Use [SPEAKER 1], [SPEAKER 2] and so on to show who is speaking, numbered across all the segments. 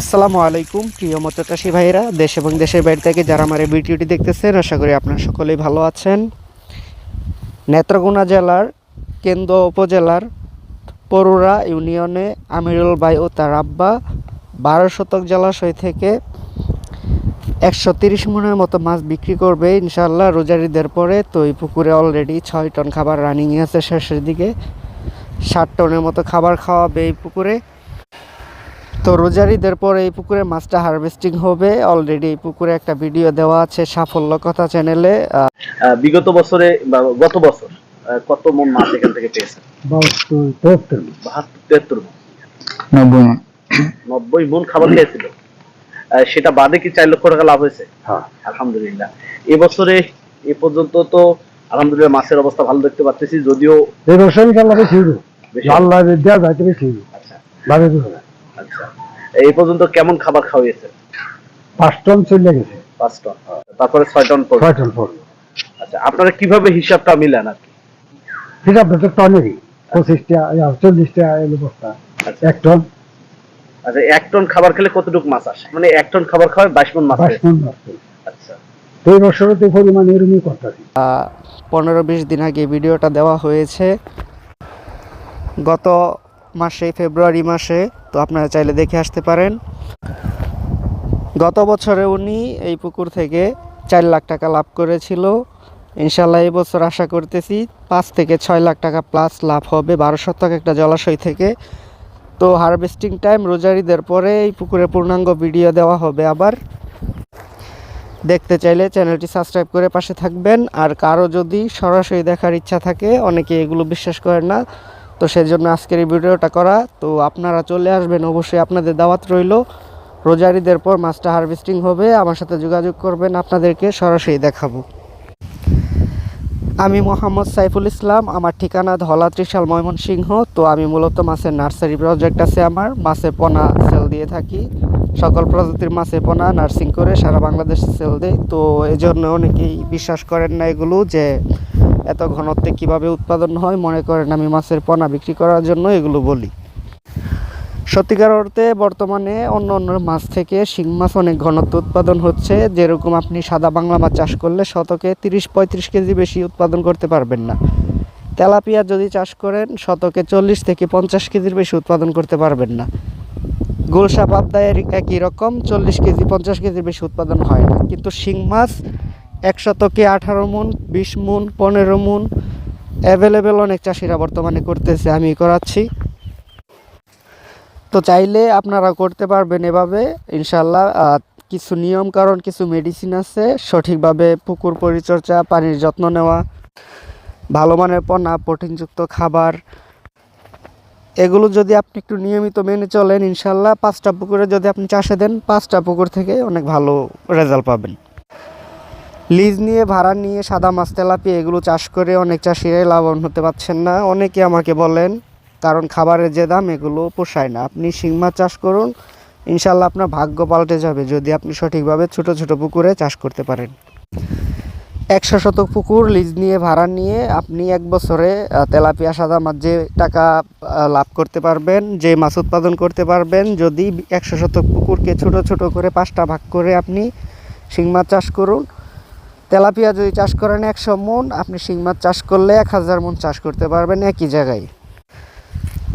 [SPEAKER 1] আসসালামু আলাইকুম, প্রিয় মৎস্যচাষী ভাইরা দেশ এবং দেশের বাইরে থেকে যারা আমার এই ভিডিওটি দেখতেছেন, আশা করি আপনারা সকলেই ভালো আছেন। নেত্রকোনা জেলার কেন্দ্র উপজেলার পরুরা ইউনিয়নে আমিরুল ভাই ও তার আব্বা বারো শতক জলাশয় থেকে একশো তিরিশ মনের মতো মাছ বিক্রি করবে। ইনশাল্লাহ রোজারিদের পরে তো এই পুকুরে অলরেডি ছয় টন খাবার রানিং আছে শেষের দিকে। ষাট টনের মতো খাবার খাওয়াবে এই পুকুরে। তো রোজারিদের পরে এই পুকুরে মাছটা হারভেস্টিং হবে। অলরেডি এই পুকুরে একটা ভিডিও দেওয়া আছে সাফল্য কথা চ্যানেলে
[SPEAKER 2] বিগত বছরে বা গত বছর কত মন মাছ এখান থেকে পেয়েছেন?
[SPEAKER 3] বাহাত্তর তেহাত্তর।
[SPEAKER 2] তেহাত্তর মন।
[SPEAKER 3] নব্বই মন।
[SPEAKER 2] খাবার খেয়েছিল। সেটা বাদে কি চার লক্ষ টাকা লাভ হয়েছে?
[SPEAKER 3] হ্যাঁ।
[SPEAKER 2] আলহামদুলিল্লাহ। এবছরে এ পর্যন্ত তো আলহামদুলিল্লাহ মাছের অবস্থা ভালো দেখতে পাচ্ছি যদিও
[SPEAKER 3] এই বছর ইনশাল্লাহ বেশি হইব
[SPEAKER 2] বেশি
[SPEAKER 3] আল্লাহ দেওয়া যাইতে বেশি
[SPEAKER 2] আচ্ছা। আচ্ছা। এই পর্যন্ত কেমন খাবার খাওয়িয়েছে
[SPEAKER 3] পাঁচ টন চলে গেছে।
[SPEAKER 2] পাঁচ টন তারপরে ছয় টন।
[SPEAKER 3] ছয় টন পর
[SPEAKER 2] আচ্ছা আপনারা কীভাবে হিসাবটা মিলান আর কি?
[SPEAKER 3] আপনার টনেরই পঁচিশটা চল্লিশটা এলো বস্তা।
[SPEAKER 2] আচ্ছা।
[SPEAKER 3] এক টন।
[SPEAKER 2] আচ্ছা এক টন খাবার খেলে কতটুকু মাছ আসে? মানে এক টন খাবার খাওয়ায় বাইশ মন মাছ
[SPEAKER 3] বাইশ
[SPEAKER 2] হয়।
[SPEAKER 3] টন মাছ
[SPEAKER 2] আচ্ছা।
[SPEAKER 3] তো এই বছরও তো পরিমাণ এরকমই করতেছি।
[SPEAKER 1] পনেরো বিশ দিন আগে ভিডিওটা দেওয়া হয়েছে। গত মাসে ফেব্রুয়ারি মাসে তো আপনারা চাইলে দেখে আসতে পারেন। গত বছরে উনি এই পুকুর থেকে চার লাখ টাকা লাভ করেছিল। ইনশাল্লাহ এই বছর আশা করতেছি পাঁচ থেকে ছয় লাখ টাকা প্লাস লাভ হবে বারো শতক একটা জলাশয় থেকে। তো হারভেস্টিং টাইম রোজারিদের পরে এই পুকুরে পূর্ণাঙ্গ ভিডিও দেওয়া হবে আবার। দেখতে চাইলে চ্যানেলটি সাবস্ক্রাইব করে পাশে থাকবেন। আর কারও যদি সরাসরি দেখার ইচ্ছা থাকে, অনেকে এগুলো বিশ্বাস করেন না। তো সেই জন্য আজকের এই ভিডিওটা করা। তো আপনারা চলে আসবেন, অবশ্যই আপনাদের দাওয়াত রইল। রোজারিদের পর মাছটা হারভেস্টিং হবে। আমার সাথে যোগাযোগ করবেন, আপনাদেরকে সরাসরি দেখাবো। আমি মোহাম্মদ সাইফুল ইসলাম, আমার ঠিকানা ধলা ত্রিশাল ময়মনসিংহ। তো আমি মূলত মাছের নার্সারি প্রজেক্ট আছে আমার। মাছে পোনা সেল দিয়ে থাকি। সকল প্রজাতির মাছে পোনা নার্সিং করে সারা বাংলাদেশে সেল দেয় তো এই জন্য অনেকেই বিশ্বাস করেন না এগুলো যে এত ঘনত্বে কীভাবে উৎপাদন হয় মনে করেন আমি মাছের পোনা বিক্রি করার জন্য এগুলো বলি। সত্যিকার অর্থে বর্তমানে অন্য অন্য মাছ থেকে শিং মাছ অনেক ঘনত্ব উৎপাদন হচ্ছে। যেরকম আপনি সাদা বাংলা মাছ চাষ করলে শতকে তিরিশ পঁয়ত্রিশ কেজি বেশি উৎপাদন করতে পারবেন না। তেলাপিয়া যদি চাষ করেন, শতকে চল্লিশ থেকে পঞ্চাশ কেজির বেশি উৎপাদন করতে পারবেন না। গোলসা পাবদায়ের একই রকম, চল্লিশ কেজি, পঞ্চাশ কেজির বেশি উৎপাদন হয় না। কিন্তু শিং মাছ এক শতকে আঠারো মন, বিশ মন, পনেরো মন অ্যাভেলেবেল অনেক চাষিরা বর্তমানে করতেছে, আমি করাচ্ছি। তো চাইলে আপনারা করতে পারবেন এভাবে ইনশাল্লাহ কিছু নিয়ম কারণ কিছু মেডিসিন আছে, সঠিকভাবে পুকুর পরিচর্যা, পানির যত্ন নেওয়া, ভালো মানের পণ্য প্রোটিনযুক্ত খাবার, এগুলো যদি আপনি একটু নিয়মিত মেনে চলেন ইনশাল্লাহ পাঁচটা পুকুরে যদি আপনি চাষে দেন, পাঁচটা পুকুর থেকে অনেক ভালো রেজাল্ট পাবেন। লিজ নিয়ে, ভাড়া নিয়ে, সাদা মাছ তেলাপিয়া, এগুলো চাষ করে অনেক চাষিরাই লাভবান হতে পারছেন না। অনেকে আমাকে বলেন, কারণ খাবারের যে দাম, এগুলো পোষায় না। আপনি শিং মাছ চাষ করুন, ইনশাল্লাহ আপনার ভাগ্য পাল্টে যাবে যদি আপনি সঠিকভাবে ছোট ছোট পুকুরে চাষ করতে পারেন। একশো শতক পুকুর, লিজ নিয়ে, ভাড়া নিয়ে আপনি এক বছরে তেলাপিয়া, সাদা মাছ যে টাকা লাভ করতে পারবেন, যে মাছ উৎপাদন করতে পারবেন, যদি একশো শতক পুকুরকে ছোট ছোট করে পাঁচটা ভাগ করে আপনি শিং মাছ চাষ করুন তেলাপিয়া যদি চাষ করেন একশো মন, আপনি শিং মাছ চাষ করলে এক হাজার মন চাষ করতে পারবেন একই জায়গায়।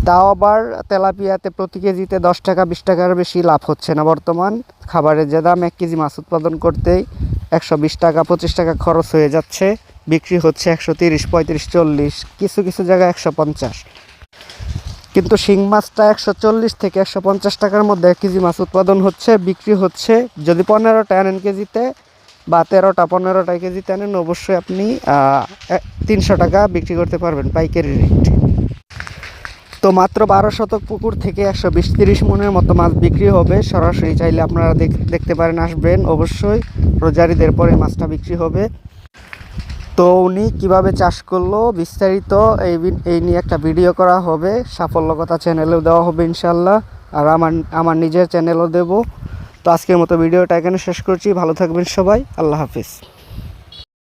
[SPEAKER 1] তাও আবার তেলাপিয়াতে প্রতি কেজিতে দশ টাকা, বিশ টাকার বেশি লাভ হচ্ছে না বর্তমান। খাবারের যে দাম, এক কেজি মাছ উৎপাদন করতেই একশো বিশ টাকা, পঁচিশ টাকা খরচ হয়ে যাচ্ছে। বিক্রি হচ্ছে একশো তিরিশ, পঁয়ত্রিশ, চল্লিশ, কিছু কিছু জায়গায় একশো পঞ্চাশ। কিন্তু শিং মাছটা একশো চল্লিশ থেকে একশো পঞ্চাশ টাকার মধ্যে এক কেজি মাছ উৎপাদন হচ্ছে, বিক্রি হচ্ছে। যদি পনেরোটা আনেন কেজিতে বা তেরোটা, পনেরোটা কেজিতে আনেন অবশ্যই আপনি তিনশো টাকা বিক্রি করতে পারবেন পাইকারি রেট। তো মাত্র বারো শতক পুকুর থেকে একশো বিশ তিরিশ মনের মতো মাছ বিক্রি হবে। সরাসরি চাইলে আপনারা দেখ- দেখতে পারেন, আসবেন। অবশ্যই রোজারিদের পরে মাছটা বিক্রি হবে। তো উনি কীভাবে চাষ করল বিস্তারিত এই এই নিয়ে একটা ভিডিও করা হবে। সাফল্য কথা চ্যানেলেও দেওয়া হবে ইনশাল্লাহ। আর আমার আমার নিজের চ্যানেলও দেব। তো আজকের মতো ভিডিওটা এখানে শেষ করছি। ভালো থাকবেন সবাই। আল্লাহ হাফিজ।